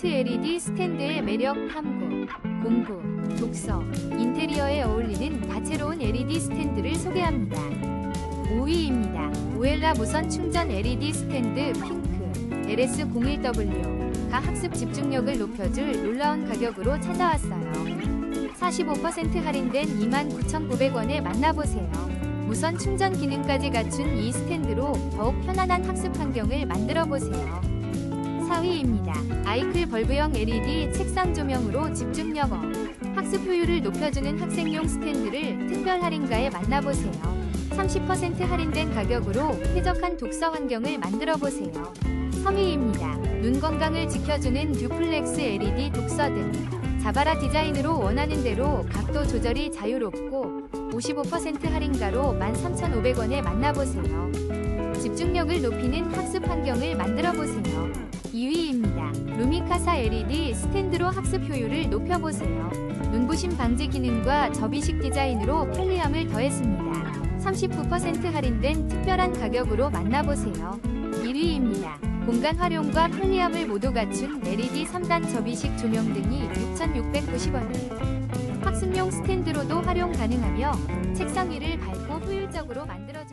스마트 LED 스탠드의 매력 탐구, 공부, 독서, 인테리어에 어울리는 다채로운 LED 스탠드를 소개합니다. 5위입니다. 오엘라 무선 충전 LED 스탠드 핑크 LS01W 가 학습 집중력을 높여줄 놀라운 가격으로 찾아왔어요. 45% 할인된 29,900원에 만나보세요. 무선 충전 기능까지 갖춘 이 스탠드로 더욱 편안한 학습 환경을 만들어 보세요. 4위입니다. 아이클 벌브형 LED 책상 조명으로 집중력 업. 학습 효율을 높여주는 학생용 스탠드를 특별 할인가에 만나보세요. 30% 할인된 가격으로 쾌적한 독서 환경을 만들어 보세요. 3위입니다. 눈 건강을 지켜주는 듀플렉스 LED 독서등. 자바라 디자인으로 원하는 대로 각도 조절이 자유롭고 55% 할인가로 13,500원에 만나보세요. 집중력을 높이는 학습 환경을 만들어 보세요. 2위입니다. 루미카사 LED 스탠드로 학습 효율을 높여보세요. 눈부심 방지 기능과 접이식 디자인으로 편리함을 더했습니다. 39% 할인된 특별한 가격으로 만나보세요. 1위입니다. 공간 활용과 편리함을 모두 갖춘 LED 3단 접이식 조명 등이 6,690원. 학습용 스탠드로도 활용 가능하며 책상 위를 밝고 효율적으로 만들어